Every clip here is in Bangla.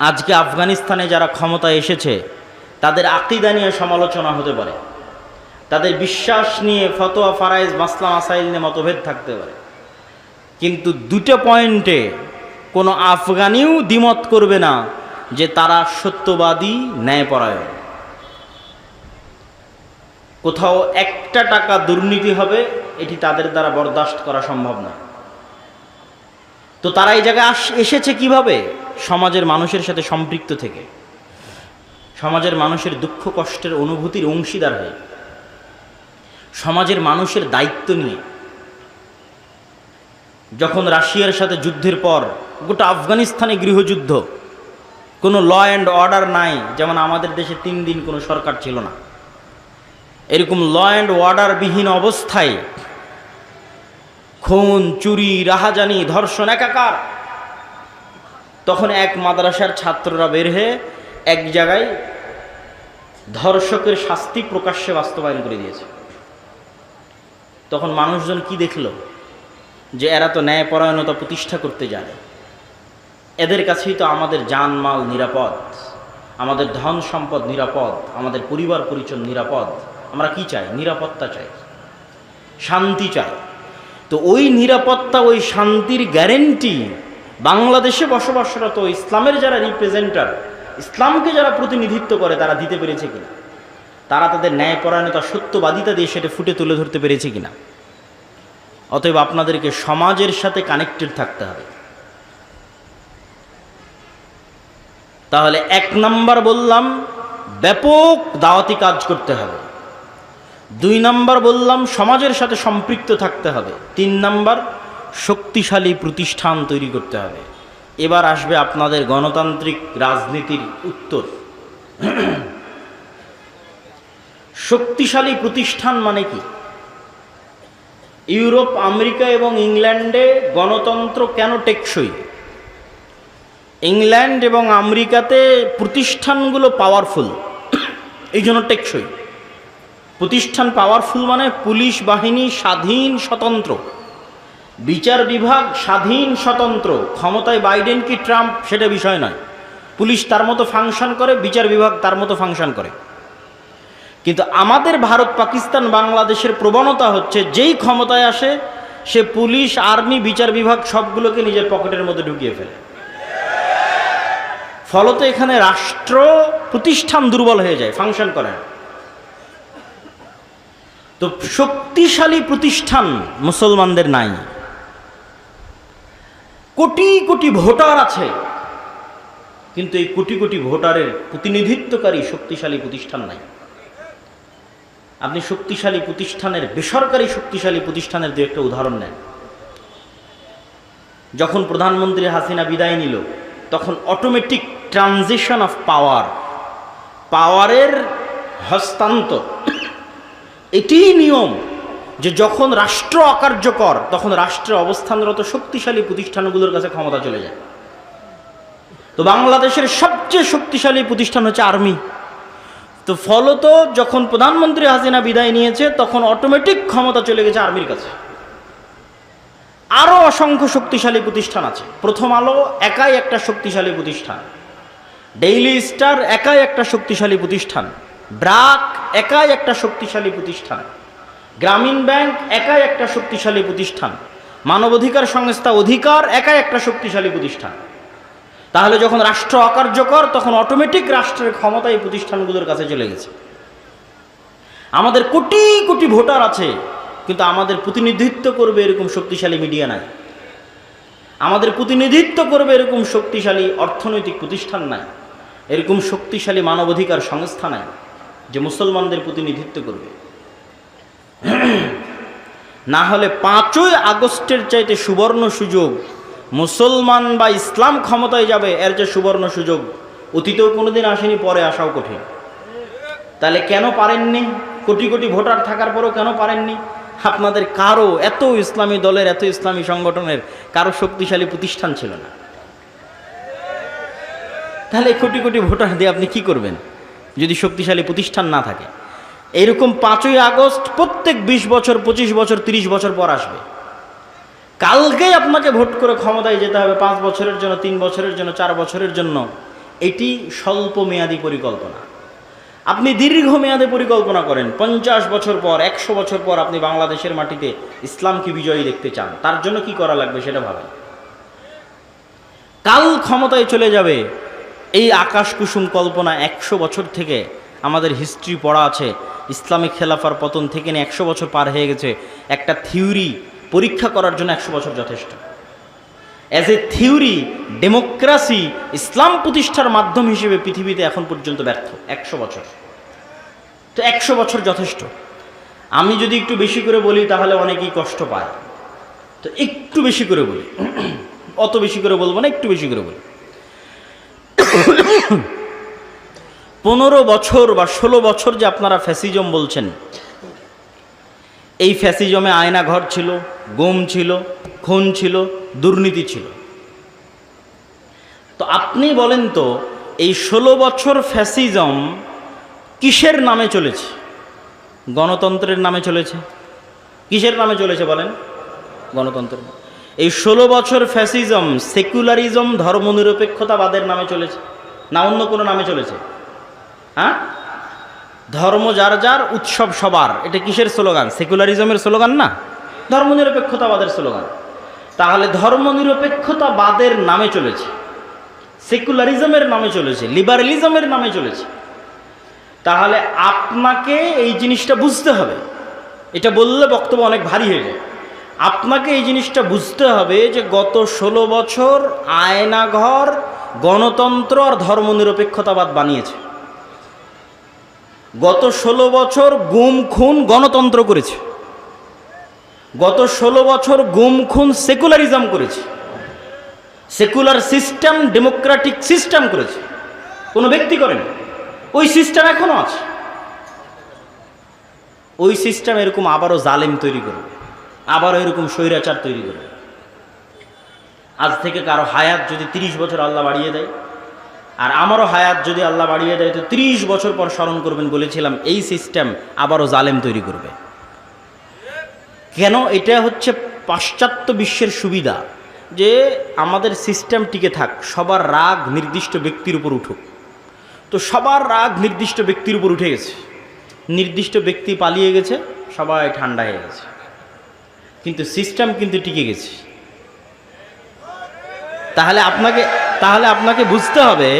আজকে আফগানিস্তানে যারা ক্ষমতায় এসেছে, তাদের আকিদা নিয়ে সমালোচনা হতে পারে। তাদের বিশ্বাস নিয়ে ফতোয়া ফারাইজ মাসলা, মাসাইল নিয়ে মতভেদ থাকতে পারে। কিন্তু দুটো পয়েন্টে কোনো আফগানিও দ্বিমত করবে না যে তারা সত্যবাদী, ন্যায়পরায়ণ। কোথাও একটা টাকা দুর্নীতি হবে, এটি তাদের দ্বারা বরদাস্ত করা সম্ভব না। তো তারা এই জায়গায় এসেছে কীভাবে? সমাজের মানুষের সাথে সম্পৃক্ত থেকে। সমাজের মানুষের দুঃখ, কষ্টের অনুভূতির অংশীদার হয়ে। সমাজের মানুষের দায়িত্ব নিয়ে। যখন রাশিয়ার সাথে যুদ্ধের পর গোটা আফগানিস্তানে গৃহযুদ্ধ, কোনো ল অ্যান্ড অর্ডার নাই, যেমন আমাদের দেশে তিন দিন কোনো সরকার ছিল না। এরকম ল অ্যান্ড অর্ডারবিহীন অবস্থায় খুন, চুরি, রাহাজানি, ধর্ষণ একাকার। তখন এক মাদ্রাসার ছাত্ররা বের হয়ে এক জায়গায় ধর্ষকের শাস্তি প্রকাশ্যে বাস্তবায়ন করে দিয়েছে। তখন মানুষজন কি দেখল? যে এরা তো ন্যায়পরায়ণতা প্রতিষ্ঠা করতে জানে। এদের কাছেই তো আমাদের জানমাল নিরাপদ, আমাদের ধন সম্পদ নিরাপদ, আমাদের পরিবার পরিচয় নিরাপদ। আমরা কি চাই? নিরাপত্তা চাই। শান্তি চাই। তো ওই নিরাপত্তা, ওই শান্তির গ্যারেন্টি বাংলাদেশে বসবাসরত ইসলামের যারা রিপ্রেজেন্টার, ইসলামকে যারা প্রতিনিধিত্ব করে, তারা দিতে পেরেছে কিনা? তারা তাদের ন্যায়পরায়ণতা, সত্যবাদিতা দিয়ে সেটা ফুটে তুলে ধরতে পেরেছে কিনা? অতএব আপনাদেরকে সমাজের সাথে কানেক্টেড থাকতে হবে। তাহলে এক নাম্বার বললাম, ব্যাপক দাওয়াতি কাজ করতে হবে। দুই নাম্বার বললাম, সমাজের সাথে সম্পৃক্ত থাকতে হবে। তিন নাম্বার, শক্তিশালী প্রতিষ্ঠান তৈরি করতে হবে। এবার আসবে আপনাদের গণতান্ত্রিক রাজনীতির উত্তর। শক্তিশালী প্রতিষ্ঠান মানে কি? ইউরোপ, আমেরিকা এবং ইংল্যান্ডে গণতন্ত্র কেন টেকসই? ইংল্যান্ড এবং আমেরিকাতে প্রতিষ্ঠানগুলো পাওয়ারফুল এই জন্য টেকসই। প্রতিষ্ঠান পাওয়ারফুল মানে পুলিশ বাহিনী স্বাধীন, স্বতন্ত্র। বিচার বিভাগ স্বাধীন, স্বতন্ত্র। ক্ষমতায় বাইডেন কি ট্রাম্প, সেটা বিষয় নয়। পুলিশ তার মতো ফাংশন করে, বিচার বিভাগ তার মতো ফাংশন করে। কিন্তু আমাদের ভারত, পাকিস্তান, বাংলাদেশের প্রবণতা হচ্ছে, যেই ক্ষমতায় আসে, সে পুলিশ, আর্মি, বিচার বিভাগ সবগুলোকে নিজের পকেটের মধ্যে ঢুকিয়ে ফেলে। ফলত এখানে রাষ্ট্র প্রতিষ্ঠান দুর্বল হয়ে যায় ফাংশন করে না। তো শক্তিশালী প্রতিষ্ঠান মুসলমানদের নাই। কোটি কোটি ভোটার আছে, কিন্তু এই কোটি কোটি ভোটারের প্রতিনিধিত্বকারী শক্তিশালী প্রতিষ্ঠান নাই। আপনি শক্তিশালী প্রতিষ্ঠানের, বেসরকারি শক্তিশালী প্রতিষ্ঠানের দু একটা উদাহরণ নেন। যখন প্রধানমন্ত্রী হাসিনা বিদায় নিল, তখন অটোমেটিক ট্রানজিশন অফ পাওয়ার পাওয়ারের হস্তান্তর এটিই নিয়ম যে যখন রাষ্ট্র অকার্যকর, তখন রাষ্ট্রের অবস্থানরত শক্তিশালী প্রতিষ্ঠানগুলোর কাছে ক্ষমতা চলে যায়। তো বাংলাদেশের সবচেয়ে শক্তিশালী প্রতিষ্ঠান হচ্ছে আর্মি। তো ফলত যখন প্রধানমন্ত্রী হাসিনা বিদায় নিয়েছে, তখন অটোমেটিক ক্ষমতা চলে গেছে আর্মির কাছে। আরও অসংখ্য শক্তিশালী প্রতিষ্ঠান আছে। প্রথম আলো, একাই একটা শক্তিশালী প্রতিষ্ঠান। ডেইলি স্টার একাই একটা শক্তিশালী প্রতিষ্ঠান। ব্রাক একাই একটা শক্তিশালী প্রতিষ্ঠান। গ্রামীণ ব্যাংক একাই একটা শক্তিশালী প্রতিষ্ঠান। মানবাধিকার সংস্থা অধিকার একাই একটা শক্তিশালী প্রতিষ্ঠান। তাহলে যখন রাষ্ট্র অকার্যকর, তখন অটোমেটিক রাষ্ট্রের ক্ষমতা এই প্রতিষ্ঠানগুলোর কাছে চলে গেছে। আমাদের কোটি কোটি ভোটার আছে, কিন্তু আমাদের প্রতিনিধিত্ব করবে এরকম শক্তিশালী মিডিয়া নাই। আমাদের প্রতিনিধিত্ব করবে এরকম শক্তিশালী অর্থনৈতিক প্রতিষ্ঠান নাই। এরকম শক্তিশালী মানবাধিকার সংস্থা নাই। যে মুসলমানদের প্রতিনিধিত্ব করবে। না হলে পাঁচই আগস্টের চাইতে সুবর্ণ সুযোগ মুসলমান বা ইসলাম ক্ষমতায় যাবে, এর যে সুবর্ণ সুযোগ অতীতেও কোনোদিন আসেনি, পরে আসাও কঠিন। তাহলে কেন পারেননি? কোটি কোটি ভোটার থাকার পরেও কেন পারেননি? আপনাদের কারও এত ইসলামী দলের, এত ইসলামী সংগঠনের কারও শক্তিশালী প্রতিষ্ঠান ছিল না। তাহলে কোটি কোটি ভোটার দিয়ে আপনি কি করবেন? যদি শক্তিশালী প্রতিষ্ঠান না থাকে। এইরকম পাঁচই আগস্ট প্রত্যেক বিশ বছর, পঁচিশ বছর, তিরিশ বছর পর আসবে। কালকেই আপনাকে ভোট করে ক্ষমতায় যেতে হবে পাঁচ বছরের জন্য, তিন বছরের জন্য, চার বছরের জন্য। এটি স্বল্প মেয়াদি পরিকল্পনা। আপনি দীর্ঘমেয়াদে পরিকল্পনা করেন। পঞ্চাশ বছর পর, একশো বছর পর আপনি বাংলাদেশের মাটিতে ইসলামকে বিজয়ী দেখতে চান। তার জন্য কি করা লাগবে সেটা ভাবেন। কাল ক্ষমতায় চলে যাবে। এই আকাশ কুসুম কল্পনা একশো বছর থেকে আমাদের হিস্ট্রি পড়া আছে। ইসলামিক খেলাফার পতন থেকে নিয়ে একশো বছর পার হয়ে গেছে। একটা থিওরি পরীক্ষা করার জন্য একশো বছর যথেষ্ট। অ্যাজ এ থিওরি ডেমোক্রাসি ইসলাম প্রতিষ্ঠার মাধ্যম হিসেবে পৃথিবীতে এখন পর্যন্ত ব্যর্থ। একশো বছর। তো একশো বছর যথেষ্ট। আমি যদি একটু বেশি করে বলি, তাহলে অনেকেই কষ্ট পায়। তো একটু বেশি করে বলি। অত বেশি করে বলব না, একটু বেশি করে বলি। পনেরো বছর বা ষোলো বছর যে আপনারা ফ্যাসিজম বলছেন, এই ফ্যাসিজমে আয়না ঘর ছিল, গুম ছিল, খুন ছিল, দুর্নীতি ছিল। তো আপনি বলেন তো, এই ষোলো বছর ফ্যাসিজম কিসের নামে চলেছে? গণতন্ত্রের নামে চলেছে? কিসের নামে চলেছে বলেন? গণতন্ত্র এই ষোলো বছর ফ্যাসিজম, সেকুলারিজম, ধর্মনিরপেক্ষতাবাদের নামে চলেছে। না, অন্য কোনো নামে চলেছে। হ্যাঁ? ধর্ম যার যার, উৎসব সবার। এটা কিসের স্লোগান? সেকুলারিজমের স্লোগান না? ধর্মনিরপেক্ষতাবাদের স্লোগান। তাহলে ধর্মনিরপেক্ষতাবাদের নামে চলেছে। সেকুলারিজমের নামে চলেছে। লিবারেলিজমের নামে চলেছে। তাহলে আপনাকে এই জিনিসটা বুঝতে হবে। এটা বললে বক্তব্য অনেক ভারী হয়ে যায়। আপনাকে এই জিনিসটা বুঝতে হবে যে গত ষোলো বছর আয়নাঘর, গণতন্ত্র আর ধর্মনিরপেক্ষতাবাদ বানিয়েছে। গত ষোলো বছর গুম, খুন, গণতন্ত্র করেছে। গত ষোলো বছর গুম, খুন, সেকুলারিজম করেছে। সেকুলার সিস্টেম, ডেমোক্রেটিক সিস্টেম করেছে। কোনো ব্যক্তি করেন। ওই সিস্টেম এখনও আছে। ওই সিস্টেম এরকম আবারও জালেম তৈরি করবে। আবারও এরকম স্বৈরাচার তৈরি করবে আজ থেকে কারও হায়াত যদি তিরিশ বছর আল্লাহ বাড়িয়ে দেয়, আর আমারও হায়াত যদি আল্লাহ বাড়িয়ে দেয়, তো ত্রিশ বছর পর স্মরণ করবেন, বলেছিলাম, এই সিস্টেম আবারও জালেম তৈরি করবে। কেন? এটা হচ্ছে পাশ্চাত্য বিশ্বের সুবিধা যে আমাদের সিস্টেম টিকে থাক, সবার রাগ নির্দিষ্ট ব্যক্তির উপর উঠুক। তো সবার রাগ নির্দিষ্ট ব্যক্তির উপর উঠে গেছে। নির্দিষ্ট ব্যক্তি পালিয়ে গেছে, সবাই ঠান্ডা হয়ে গেছে। কিন্তু সিস্টেম কিন্তু টিকে গেছে। তাহলে আপনাকে তাহলে আপনাকে বুঝতে হবে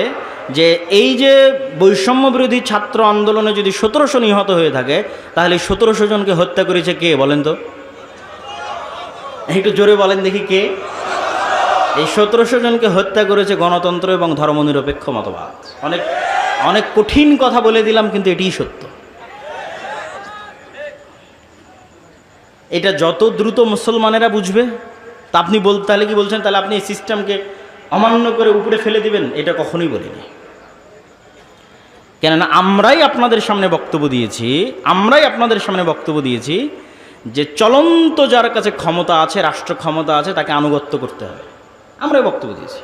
যে এই যে বৈষম্য বিরোধী ছাত্র আন্দোলনে যদি সতেরোশো নিহত হয়ে থাকে, তাহলে সতেরোশো জনকে হত্যা করেছে কে বলেন তো? একটু জোরে বলেন দেখি কে। এই সতেরোশো জনকে হত্যা করেছে গণতন্ত্র এবং ধর্মনিরপেক্ষ মতবাদ। অনেক অনেক কঠিন কথা বলে দিলাম, কিন্তু এটিই সত্য। এটা যত দ্রুত মুসলমানেরা বুঝবে, তা আপনি বল, তাহলে কি বলছেন? তাহলে আপনি এই সিস্টেমকে অমান্য করে উপরে ফেলে দিবেন? এটা কখনোই বলিনি। কেননা আমরাই আপনাদের সামনে বক্তব্য দিয়েছি, আমরাই আপনাদের সামনে বক্তব্য দিয়েছি যে চলন্ত যার কাছে ক্ষমতা আছে, রাষ্ট্র ক্ষমতা আছে, তাকে আনুগত্য করতে হবে। আমরাই বক্তব্য দিয়েছি।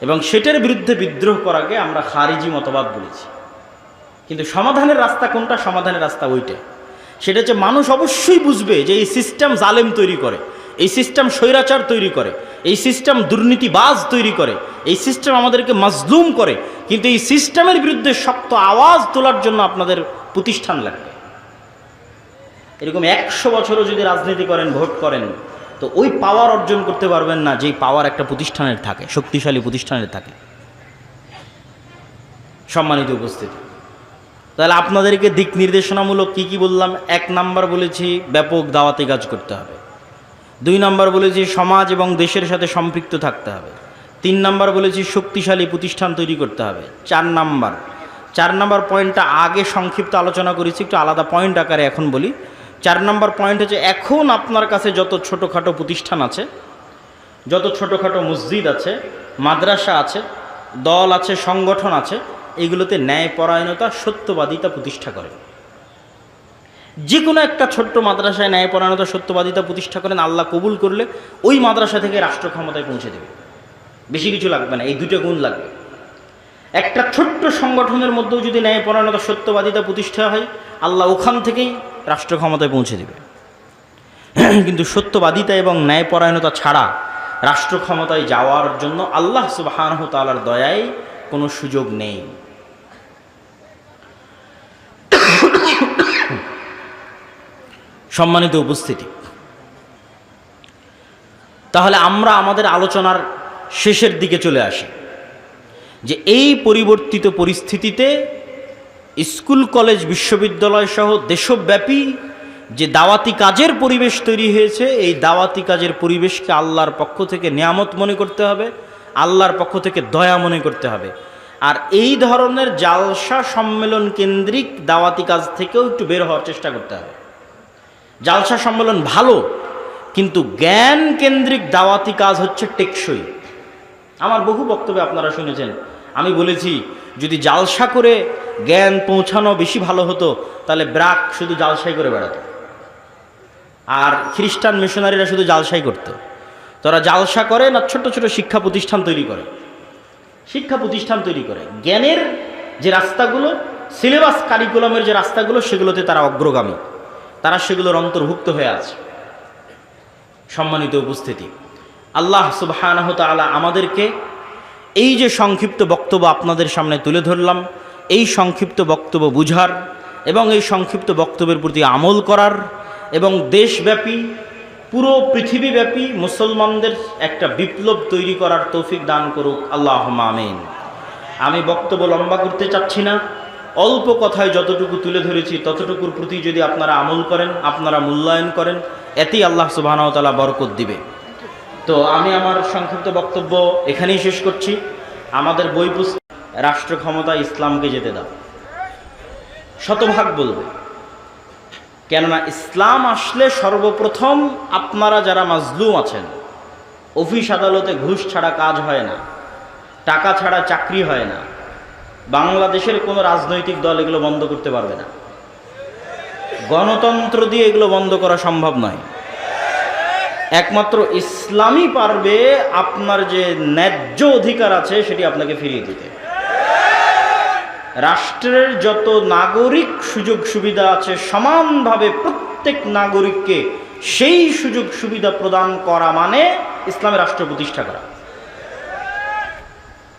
এবং সেটার বিরুদ্ধে বিদ্রোহ করাকে আমরা খারিজি মতবাদ বলেছি। কিন্তু সমাধানের রাস্তা কোনটা? সমাধানের রাস্তা ওইটাই। সেটা হচ্ছে মানুষ অবশ্যই বুঝবে যে এই সিস্টেম জালেম তৈরি করে, এই সিস্টেম স্বৈরাচার তৈরি করে, এই সিস্টেম দুর্নীতিবাজ তৈরি করে, এই সিস্টেম আমাদেরকে মজলুম করে, কিন্তু এই সিস্টেমের বিরুদ্ধে শক্ত আওয়াজ তোলার জন্য আপনাদের প্রতিষ্ঠান লাগবে। এরকম একশো বছরও যদি রাজনীতি করেন, ভোট করেন, তো ওই পাওয়ার অর্জন করতে পারবেন না যেই পাওয়ার একটা প্রতিষ্ঠানের থাকে, শক্তিশালী প্রতিষ্ঠানের থাকে। সম্মানিত উপস্থিতি। তাহলে আপনাদেরকে দিক নির্দেশনামূলক কি কি বললাম? এক নাম্বার বলেছি, ব্যাপক দাওয়াতে কাজ করতে হবে। দুই নাম্বার বলেছি, সমাজ এবং দেশের সাথে সম্পৃক্ত থাকতে হবে। তিন নাম্বার বলেছি, শক্তিশালী প্রতিষ্ঠান তৈরি করতে হবে। চার নাম্বার। চার নাম্বার পয়েন্টটা আগে সংক্ষিপ্ত আলোচনা করেছি, একটু আলাদা পয়েন্ট আকারে এখন বলি। চার নাম্বার পয়েন্ট হচ্ছে, এখন আপনার কাছে যত ছোটোখাটো প্রতিষ্ঠান আছে, যত ছোটোখাটো মসজিদ আছে, মাদ্রাসা আছে, দল আছে, সংগঠন আছে এগুলোতে ন্যায়পরায়ণতা সত্যবাদিতা প্রতিষ্ঠা করে। যে কোনো একটা ছোট্ট মাদ্রাসায় ন্যায়পরায়ণতা সত্যবাদিতা প্রতিষ্ঠা করেন, আল্লাহ কবুল করলে ওই মাদ্রাসা থেকে রাষ্ট্র ক্ষমতায় পৌঁছে দেবে। বেশি কিছু লাগবে না, এই দুটো গুণ লাগবে। একটা ছোট্ট সংগঠনের মধ্যেও যদি ন্যায়পরায়ণতা সত্যবাদিতা প্রতিষ্ঠা হয়, আল্লাহ ওখান থেকেই রাষ্ট্র ক্ষমতায় পৌঁছে দেবে। কিন্তু সত্যবাদিতা এবং ন্যায়পরায়ণতা ছাড়া রাষ্ট্র ক্ষমতায় যাওয়ার জন্য আল্লাহ সুবাহ তালার দয়ায় কোনো সুযোগ নেই। সম্মানিত উপস্থিতি। তাহলে আমরা আমাদের আলোচনার শেষের দিকে চলে আসি। যে এই পরিবর্তিত পরিস্থিতিতে স্কুল, কলেজ, বিশ্ববিদ্যালয় সহ দেশব্যাপী যে দাওয়াতি কাজের পরিবেশ তৈরি হয়েছে, এই দাওয়াতি কাজের পরিবেশকে আল্লাহর পক্ষ থেকে নিয়ামত মনে করতে হবে, আল্লাহর পক্ষ থেকে দয়া মনে করতে হবে। আর এই ধরনের জালসা সম্মেলন কেন্দ্রিক দাওয়াতি কাজ থেকেও একটু বের হওয়ার চেষ্টা করতে হবে। জালসা সম্মেলন ভালো, কিন্তু জ্ঞান কেন্দ্রিক দাওয়াতি কাজ হচ্ছে টেকসই। আমার বহু বক্তব্যে আপনারা শুনেছেন। আমি বলেছি, যদি জালসা করে জ্ঞান পৌঁছানো বেশি ভালো হতো, তাহলে ব্রাক শুধু জালসাই করে বেড়াতো। আর খ্রিস্টান মিশনারিরা শুধু জালসাই করতো। তারা জালসা করে না ছোট ছোট শিক্ষা প্রতিষ্ঠান তৈরি করে? শিক্ষা প্রতিষ্ঠান তৈরি করে। জ্ঞানের যে রাস্তাগুলো, সিলেবাস কারিকুলামের যে রাস্তাগুলো, সেগুলোতে তারা অগ্রগামী। তারা সেগুলোর অন্তর্ভুক্ত হয়ে আছে। সম্মানিত উপস্থিতি, আল্লাহ তাআলা আমাদেরকে এই যে সংক্ষিপ্ত বক্তব্য আপনাদের সামনে তুলে ধরলাম, এই সংক্ষিপ্ত বক্তব্য বুঝার এবং এই সংক্ষিপ্ত বক্তব্যের প্রতি আমল করার এবং দেশব্যাপী, পুরো পৃথিবীব্যাপী মুসলমানদের একটা বিপ্লব তৈরি করার তৌফিক দান করুক আল্লাহ আমিন। আমি বক্তব্য লম্বা করতে চাচ্ছি না। অল্প কথায় যতটুকু তুলে ধরেছি, ততটুকুর প্রতি যদি আপনারা আমল করেন, আপনারা মূল্যায়ন করেন, এতেই আল্লাহ সুবাহানতালা বরকত দিবে। তো আমি আমার সংক্ষিপ্ত বক্তব্য এখানেই শেষ করছি। আমাদের বই পুস্তক, রাষ্ট্র ক্ষমতা ইসলামকে যেতে দাও। শতভাগ বলবে। কেননা ইসলাম আসলে সর্বপ্রথম আপনারা যারা মাজলুম আছেন, অফিস আদালতে ঘুষ ছাড়া কাজ হয় না, টাকা ছাড়া চাকরি হয় না বাংলাদেশের কোনো রাজনৈতিক দল এগুলো বন্ধ করতে পারবে না। গণতন্ত্র দিয়ে এগুলো বন্ধ করা সম্ভব নয়। একমাত্র ইসলামই পারবে আপনার যে ন্যায্য অধিকার আছে সেটি আপনাকে ফিরিয়ে দিতে। রাষ্ট্রের যত নাগরিক সুযোগ সুবিধা আছে সমানভাবে প্রত্যেক নাগরিককে সেই সুযোগ সুবিধা প্রদান করা মানে ইসলামের রাষ্ট্র প্রতিষ্ঠা করা।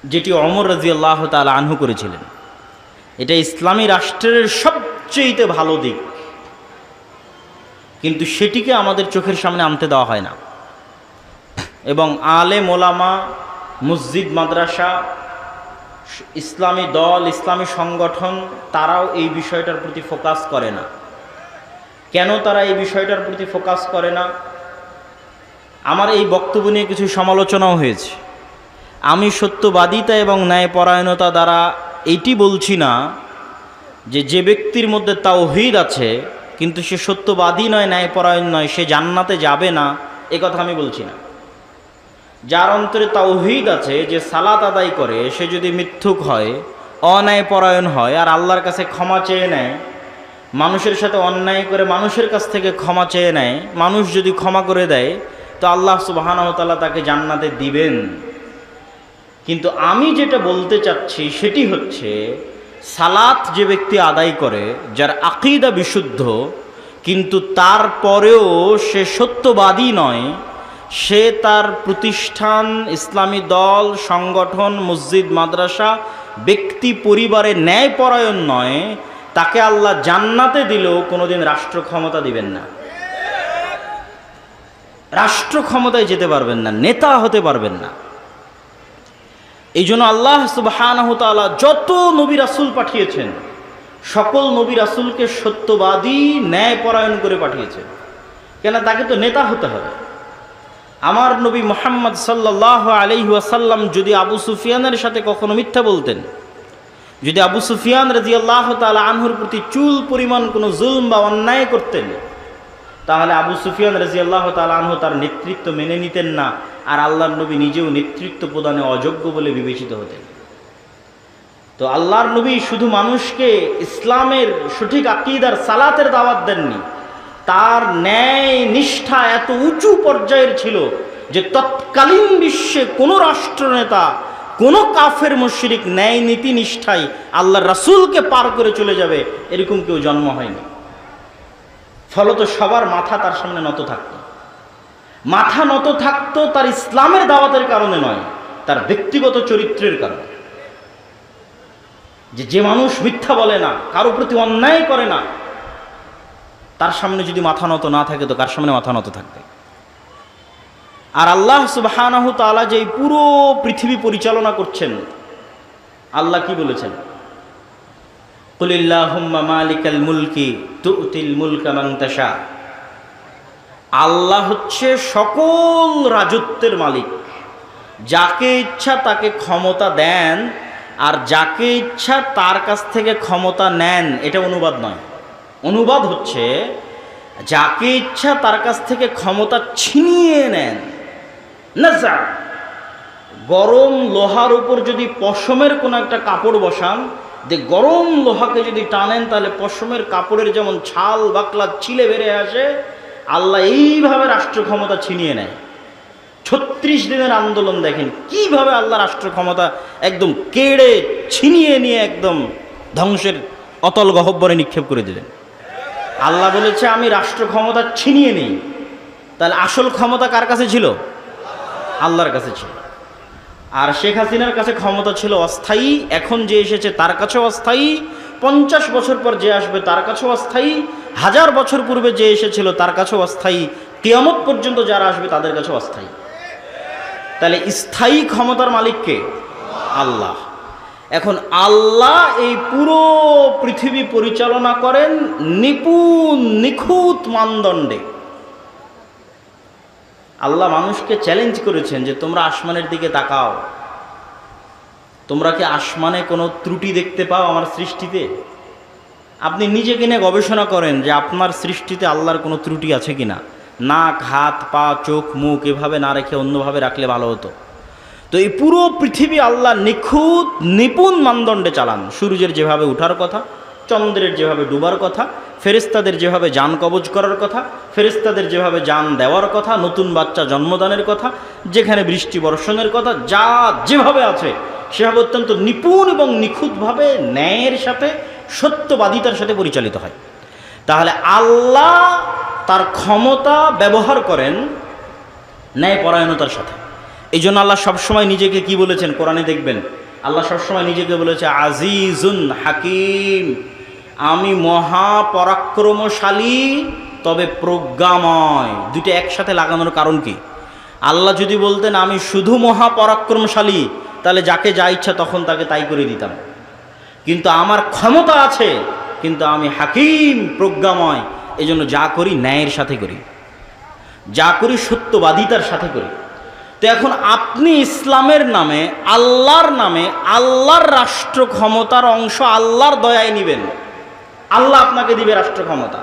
যেটি অমর রাজি আল্লাহ তালা আনহু করেছিলেন। এটা ইসলামী রাষ্ট্রের সবচেয়েতে ভালো দিক। কিন্তু সেটিকে আমাদের চোখের সামনে আনতে দেওয়া হয় না। এবং আলে মোলামা মসজিদ, মাদ্রাসা, ইসলামী দল, ইসলামী সংগঠন, তারাও এই বিষয়টার প্রতি ফোকাস করে না। কেন তারা এই বিষয়টার প্রতি ফোকাস করে না? আমার এই বক্তব্য নিয়ে কিছু সমালোচনাও হয়েছে। আমি সত্যবাদিতা এবং ন্যায়পরায়ণতা দ্বারা এটি বলছি না যে যে ব্যক্তির মধ্যে তাওহিদ আছে, কিন্তু সে সত্যবাদী নয়, ন্যায়পরায়ণ নয়, সে জান্নাতে যাবে না, এ কথা আমি বলছি না। যার অন্তরে তাওহিদ আছে, যে সালাত আদায় করে, সে যদি মিথ্যুক হয়, অন্যায়পরায়ণ হয়, আর আল্লাহর কাছে ক্ষমা চেয়ে নেয়, মানুষের সাথে অন্যায় করে মানুষের কাছ থেকে ক্ষমা চেয়ে নেয়, মানুষ যদি ক্ষমা করে দেয়, তো আল্লাহ সুবাহানতাল্লাহ তাকে জান্নাতে দিবেন। কিন্তু আমি যেটা বলতে চাচ্ছি সেটি হচ্ছে, সালাত যে ব্যক্তি আদায় করে, যার আকিদা বিশুদ্ধ, কিন্তু তারপরেও সে সত্যবাদী নয়, সে তার প্রতিষ্ঠান, ইসলামী দল, সংগঠন, মসজিদ, মাদ্রাসা, ব্যক্তি পরিবারে ন্যায়পরায়ণ নয়, তাকে আল্লাহ জান্নাতে দিলেও কোনোদিন রাষ্ট্র ক্ষমতা দিবেন না। রাষ্ট্র ক্ষমতায় যেতে পারবেন না, নেতা হতে পারবেন না। এই জন্য আল্লাহ সুবাহানহতালা যত নবী রাসুল পাঠিয়েছেন, সকল নবী রাসুলকে সত্যবাদী, ন্যায়পরায়ণ করে পাঠিয়েছেন। কেন তাকে তো নেতা হতে হবে। আমার নবী মোহাম্মদ সাল্লাহ আলহি যদি আবু সুফিয়ানের সাথে কখনো মিথ্যা বলতেন, যদি আবু সুফিয়ান রাজি আল্লাহ তালা আনহুর প্রতি চুল পরিমাণ কোনো জুলম বা অন্যায় করতেন তাহলে আবু সুফিয়ান রাজি আল্লাহ তালাহ তার নেতৃত্ব মেনে নিতেন না, আর আল্লাহর নবী নিজেও নেতৃত্ব প্রদানে অযোগ্য বলে বিবেচিত হতেন। তো আল্লাহর নবী শুধু মানুষকে ইসলামের সঠিক আকিদার সালাতের দাওয়াত দেননি, তার ন্যায় নিষ্ঠা এত উঁচু পর্যায়ের ছিল যে তৎকালীন বিশ্বে কোনো রাষ্ট্রনেতা, কোনো কাফের মুশরিক ন্যায় নীতি নিষ্ঠায় আল্লাহর রাসুলকে পার করে চলে যাবে, এরকম কেউ জন্ম হয়নি। ফলত সবার মাথা তার সামনে নত থাকত। মাথা নত থাকতো তার ইসলামের দাওয়াতের কারণে নয়, তার ব্যক্তিগত চরিত্রের কারণে। যে যে মানুষ মিথ্যা বলে না, কারও প্রতি অন্যায় করে না, তার সামনে যদি মাথা নত না থাকে, তো কার সামনে মাথা নত থাকবে? আর আল্লাহ সুবাহানাহু যে পুরো পৃথিবী পরিচালনা করছেন, আল্লাহ কি বলেছেন? আল্লাহ হচ্ছে সকল রাজত্বের মালিক। যাকে ইচ্ছা তাকে ক্ষমতা দেন, আর যাকে ইচ্ছা তার কাছ থেকে ক্ষমতা নেন, এটা অনুবাদ নয়। অনুবাদ হচ্ছে, যাকে ইচ্ছা তার কাছ থেকে ক্ষমতা ছিনিয়ে নেন। নাজা। গরম লোহার উপর যদি পশমের কোনো একটা কাপড় বসান যে গরম লোহাকে যদি টানেন, তাহলে পশমের কাপড়ের যেমন ছাল বাকলা ছিলে বেড়ে আসে, আল্লাহ এইভাবে রাষ্ট্র ক্ষমতা ছিনিয়ে নেয়। ছত্রিশ দিনের আন্দোলন দেখেন, কীভাবে আল্লাহ রাষ্ট্র ক্ষমতা একদম কেড়ে ছিনিয়ে নিয়ে একদম ধ্বংসের অতল গহব্বরে নিক্ষেপ করে দিলেন। আল্লাহ বলেছে, আমি রাষ্ট্র ক্ষমতা ছিনিয়ে নিই। তাহলে আসল ক্ষমতা কার কাছে ছিল? আল্লাহর কাছে ছিল। আর শেখ হাসিনার কাছে ক্ষমতা ছিল অস্থায়ী, এখন যে এসেছে তার কাছেও অস্থায়ী। পঞ্চাশ বছর পর যে আসবে তার কাছেও অস্থায়ী। হাজার বছর পূর্বে যে এসেছিল তার কাছেও অস্থায়ী। কিয়ামত পর্যন্ত যারা আসবে তাদের কাছেও অস্থায়ী। তাহলে স্থায়ী ক্ষমতার মালিককে আল্লাহ। এখন আল্লাহ এই পুরো পৃথিবী পরিচালনা করেন নিপুণ, নিখুঁত মানদণ্ডে। আল্লাহ মানুষকে চ্যালেঞ্জ করেছেন যে তোমরা আসমানের দিকে তাকাও। তোমরা কি আসমানে কোনো ত্রুটি দেখতে পাও আমার সৃষ্টিতে? আপনি নিজে কিনে গবেষণা করেন যে আপনার সৃষ্টিতে আল্লাহর কোনো ত্রুটি আছে কিনা। নাক, হাত, পা, চোখ, মুখ এভাবে না রেখে অন্যভাবে রাখলে ভালো হতো। তো এই পুরো পৃথিবী আল্লাহ নিখুঁত, নিপুণ মানদণ্ডে চালান। সূর্যের যেভাবে ওঠার কথা, চন্দ্রের যেভাবে ডুবার কথা ফেরেস্তাদের যেভাবে যান কবজ করার কথা ফেরেস্তাদের যেভাবে যান দেওয়ার কথা, নতুন বাচ্চা জন্মদানের কথা, যেখানে বৃষ্টি বর্ষণের কথা, যা যেভাবে আছে, সেভাবে অত্যন্ত নিপুণ এবং নিখুঁতভাবে ন্যায়ের সাথে, সত্যবাদিতার সাথে পরিচালিত হয়। তাহলে আল্লাহ তার ক্ষমতা ব্যবহার করেন ন্যায়পরায়ণতার সাথে। এই জন্য আল্লাহ সবসময় নিজেকে কি বলেছেন? কোরআনে দেখবেন, আল্লাহ সবসময় নিজেকে বলেছে, আজিজুন হাকিম। আমি মহাপরাক্রমশালী, তবে প্রজ্ঞাময়। দুইটা একসাথে লাগানোর কারণ কি? আল্লাহ যদি বলতেন, আমি শুধু মহাপরাক্রমশালী, তাহলে যাকে যা ইচ্ছা তখন তাকে তাই করে দিতাম। কিন্তু আমার ক্ষমতা আছে, কিন্তু আমি হাকিম, প্রজ্ঞাময় এই জন্য যা করি ন্যায়ের সাথে করি। যা করি সত্যবাদিতার সাথে করি। তো এখন আপনি ইসলামের নামে, আল্লাহর নামে, আল্লাহর রাষ্ট্র ক্ষমতার অংশ, আল্লাহর দয়ায় নিবেন। আল্লাহ আপনাকে দিবে রাষ্ট্র ক্ষমতা।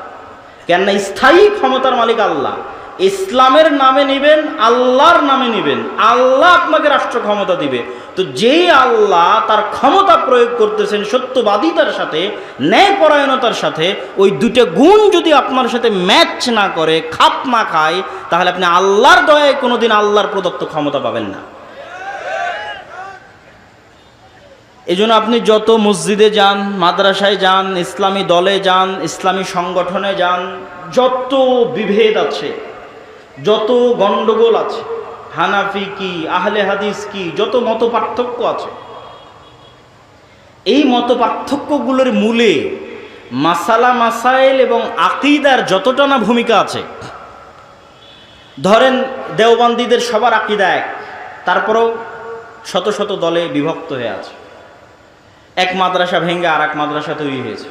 কেননা স্থায়ী ক্ষমতার মালিক আল্লাহ। ইসলামের নামে নিবেন, আল্লাহর নামে নিবেন। আল্লাহ আপনাকে রাষ্ট্র ক্ষমতা দিবে। তো যেই আল্লাহ তার ক্ষমতা প্রয়োগ করতেছেন সত্যবাদিতার সাথে, ন্যায়পরায়ণতার সাথে, ওই দুটো গুণ যদি আপনার সাথে ম্যাচ না করে, খাপ না খায়, তাহলে আপনি আল্লাহর দয়ায় কোনোদিন আল্লাহর প্রদত্ত ক্ষমতা পাবেন না। এই জন্য আপনি যত মসজিদে যান, মাদ্রাসায় যান, ইসলামী দলে যান, ইসলামী সংগঠনে যান, যত বিভেদ আছে, যত গণ্ডগোল আছে, হানাফি কি, আহলে হাদিস কি, যত মত পার্থক্য আছে, এই মত পার্থক্যগুলোর মূলে মাসালা, মাসাইল এবং আকিদার যতটা না ভূমিকা আছে, ধরেন দেওবন্দিদের সবার আকিদা এক, তারপরেও শত শত দলে বিভক্ত হয়ে আছে। এক মাদ্রাসা ভেঙে আর এক মাদ্রাসা তৈরি হয়েছে।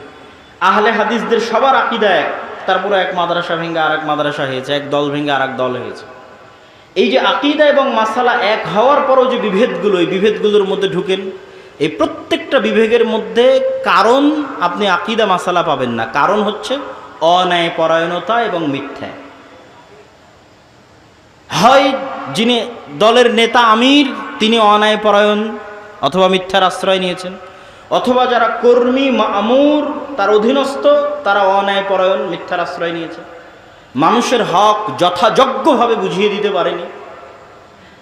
আহলে হাদিসদের সবার আকিদা এক তারপরে এক মাদ্রাসা ভেঙে আর এক মাদ্রাসা হয়েছে, এক দল ভেঙে আর এক দল হয়েছে। এই যে আকিদা এবং মাসালা এক হওয়ার পরও যে বিভেদগুলো, এই বিভেদগুলোর মধ্যে ঢুকেন, এই প্রত্যেকটা বিভেদের মধ্যে কারণ আপনি আকিদা মাসালা পাবেন না। কারণ হচ্ছে অন্যায় পরায়ণতা এবং মিথ্যা। হয় যিনি দলের নেতা আমির, তিনি অন্যায় পরায়ণ অথবা মিথ্যার আশ্রয় নিয়েছেন। অথবা যারা কর্মী, মামুর, তার অধীনস্থ, তারা অন্যায় পরায়ণ মিথ্যার আশ্রয় নিয়েছে। মানুষের হক যথাযোগ্যভাবে বুঝিয়ে দিতে পারেনি।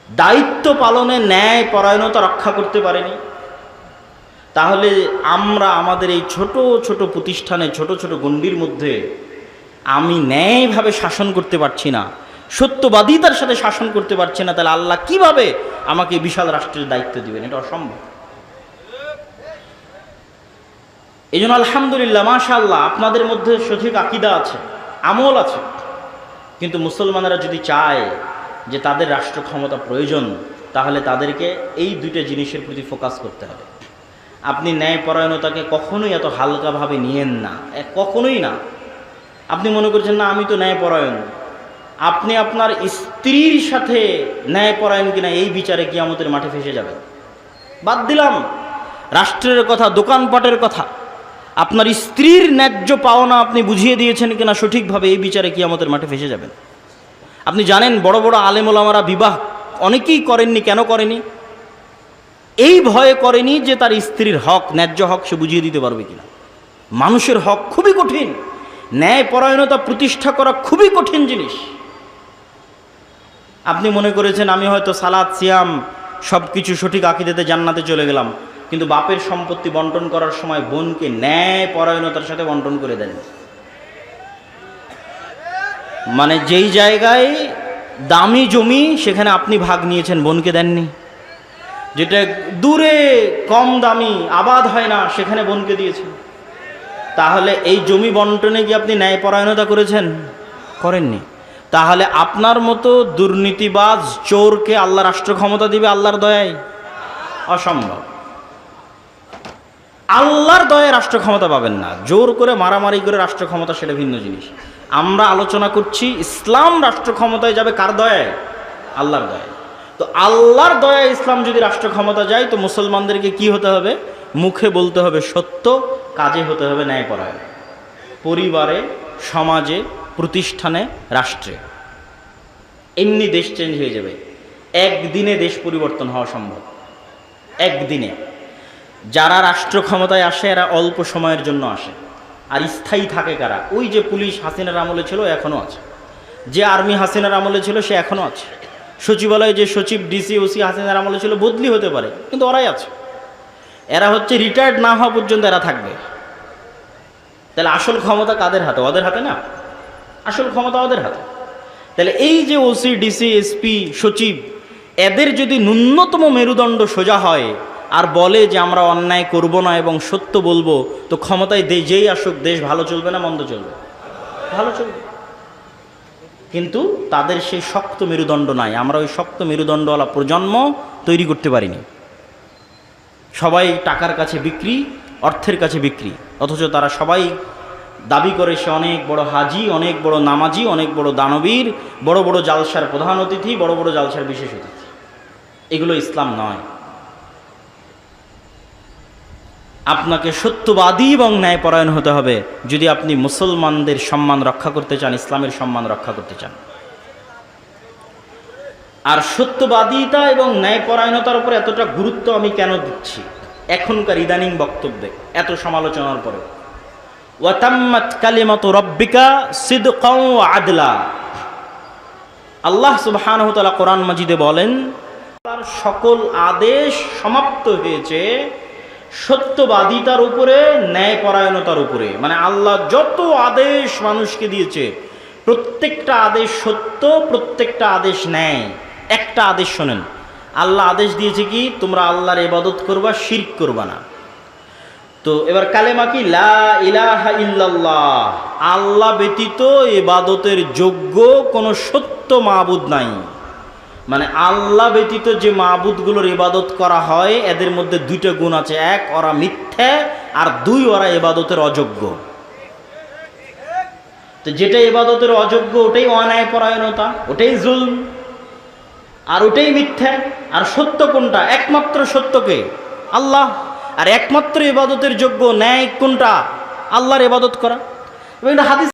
দায়িত্ব পালনে ন্যায় পরায়ণতা রক্ষা করতে পারেনি। তাহলে আমরা আমাদের এই ছোট ছোট প্রতিষ্ঠানে, ছোট ছোট গণ্ডির মধ্যে আমি ন্যায়ভাবে শাসন করতে পারছি না, সত্যবাদিতার সাথে শাসন করতে পারছি না, তাহলে আল্লাহ কীভাবে আমাকে বিশাল রাষ্ট্রের দায়িত্ব দিবেন? এটা অসম্ভব। এই জন্য আলহামদুলিল্লাহ, মাশাআল্লাহ, আপনাদের মধ্যে সঠিক আকিদা আছে, আমল আছে। কিন্তু মুসলমানেরা যদি চায় যে তাদের রাষ্ট্র ক্ষমতা প্রয়োজন, তাহলে তাদেরকে এই দুইটা জিনিসের প্রতি ফোকাস করতে হবে। আপনি ন্যায়পরায়ণতাকে কখনোই এত হালকাভাবে নিয়েন না কখনোই না। আপনি মনে করছেন, না, আমি তো ন্যায়পরায়ণ। আপনি আপনার স্ত্রীর সাথে ন্যায়পরায়ণ কিনা, এই বিচারে কিয়ামতের মাঠে ফেসে যাবেন। বাদ দিলাম, রাষ্ট্রের কথা, দোকানপাটের কথা। আপনার স্ত্রীর ন্যায্য পাওনা আপনি বুঝিয়ে দিয়েছেন কিনা সঠিকভাবে এই বিচারে কি আমাদের মাঠে ফেসে যাবেন। আপনি জানেন, বড় বড় আলেমোলামারা বিবাহ অনেকেই করেননি, কেন করেনি? এই ভয়ে করেনি যে তার স্ত্রীর হক, ন্যায্য হক সে বুঝিয়ে দিতে পারবে কিনা। মানুষের হক খুবই কঠিন ন্যায় পরায়ণতা প্রতিষ্ঠা করা খুবই কঠিন জিনিস। আপনি মনে করেছেন, আমি হয়তো সালাদ, সিয়াম সব কিছু সঠিক আকিদেতে জান্নাতে চলে গেলাম। কিন্তু বাপের সম্পত্তি বন্টন করার সময় বোনকে ন্যায় পরায়ণতার সাথে বন্টন করে দেন। মানে যেই জায়গায় দামি জমি, সেখানে আপনি ভাগ নিয়েছেন, বোনকে দেননি। যেটা দূরে কম দামি, আবাদ হয় না, সেখানে বোনকে দিয়েছেন। তাহলে এই জমি বন্টনে কি আপনি ন্যায়পরায়ণতা করেছেন? করেননি। তাহলে আপনার মতো দুর্নীতিবাজ চোরকে আল্লাহ রাষ্ট্র ক্ষমতা দিবে আল্লাহর দয়ায়? অসম্ভব। আল্লাহর দয়ে রাষ্ট্র ক্ষমতা পাবেন না। জোর করে মারামারি করে রাষ্ট্র ক্ষমতা সেটা ভিন্ন জিনিস। আমরা আলোচনা করছি, ইসলাম রাষ্ট্র ক্ষমতায় যাবে কার দয়ায়? আল্লাহর দয়ায়। তো আল্লাহর দয়ায় ইসলাম যদি রাষ্ট্র ক্ষমতা যায়, তো মুসলমানদেরকে কি হতে হবে? মুখে বলতে হবে সত্য, কাজে হতে হবে ন্যায় ন্যায়পরায়ণ। পরিবারে, সমাজে, প্রতিষ্ঠানে, রাষ্ট্রে। এমনি দেশ চেঞ্জ হয়ে যাবে। একদিনে দেশ পরিবর্তন হওয়া সম্ভব। একদিনে। যারা রাষ্ট্র ক্ষমতায় আসে, এরা অল্প সময়ের জন্য আসে। আর স্থায়ী থাকে কারা? ওই যে পুলিশ হাসিনার আমলে ছিল এখনও আছে। যে আর্মি হাসিনার আমলে ছিল, সে এখনও আছে। সচিবালয়ে যে সচিব, ডিসি, ওসি হাসিনার আমলে ছিল, বদলি হতে পারে, কিন্তু ওরাই আছে। এরা হচ্ছে রিটায়ার্ড না হওয়া পর্যন্ত এরা থাকবে। তাহলে আসল ক্ষমতা কাদের হাতে? ওদের হাতে না? আসল ক্ষমতা ওদের হাতে। তাহলে এই যে ওসি, ডিসি, এসপি, সচিব, এদের যদি ন্যূনতম মেরুদণ্ড সোজা হয় আর বলে যে আমরা অন্যায় করব না এবং সত্য বলব, তো ক্ষমতায় যেই আসুক, দেশ ভালো চলবে না মন্দ চলবে? ভালো চলবে। কিন্তু তাদের সেই শক্ত মেরুদণ্ড নাই। আমরা ওই শক্ত মেরুদণ্ডওয়ালা প্রজন্ম তৈরি করতে পারিনি। সবাই টাকার কাছে বিক্রি, অর্থের কাছে বিক্রি। অথচ তারা সবাই দাবি করে সে অনেক বড় হাজি, অনেক বড় নামাজি, অনেক বড় দানবীর, বড় বড় জালসার প্রধান অতিথি, বড় বড় জালসার বিশেষ অতিথি। এগুলো ইসলাম নয়। আপনাকে সত্যবাদী এবং ন্যায়পরায়ণ হতে হবে যদি আপনি মুসলমানদের সম্মান রক্ষা করতে চান, ইসলামের সম্মান রক্ষা করতে চান। আর সত্যবাদিতা এবং ন্যায়পরায়ণতার উপর এতটা গুরুত্ব আমি কেন দিচ্ছি? এখনকার ইদানিং বক্তব্যে, এত সমালোচনার পরে আল্লাহ সুবহানাহু কোরআন মাজিদে বলেন, তার সকল আদেশ সমাপ্ত হয়েছে সত্যবাদিতার উপরে, ন্যায়পরায়ণতার উপরে। মানে আল্লাহ যত আদেশ মানুষকে দিয়েছে, প্রত্যেকটা আদেশ সত্য, প্রত্যেকটা আদেশ ন্যায়। একটা আদেশ শোনেন, আল্লাহ আদেশ দিয়েছে কি, তোমরা আল্লাহর ইবাদত করবা, শিরক করবা না। তো এবার কালেমা কি? লা ইলাহা ইল্লাল্লাহ। আল্লাহ ব্যতীত ইবাদতের যোগ্য কোনো সত্য মাবুদ নাই। মানে আল্লাহ ব্যতীত যে মাবুদগুলোর ইবাদত করা হয়, এদের মধ্যে দুইটা গুণ আছে। এক, ওরা মিথ্যা, আর দুই, ওরা ইবাদতের অযোগ্য। তো যেটা ইবাদতের অযোগ্য, ওটাই অন্যায়পরায়ণতা ওটাই জুলম, আর ওটাই মিথ্যা। আর সত্য কোনটা? একমাত্র সত্যকে। আল্লাহ, আর একমাত্র ইবাদতের যোগ্য ন্যায় কোনটা? আল্লাহর ইবাদত করা। হাদিস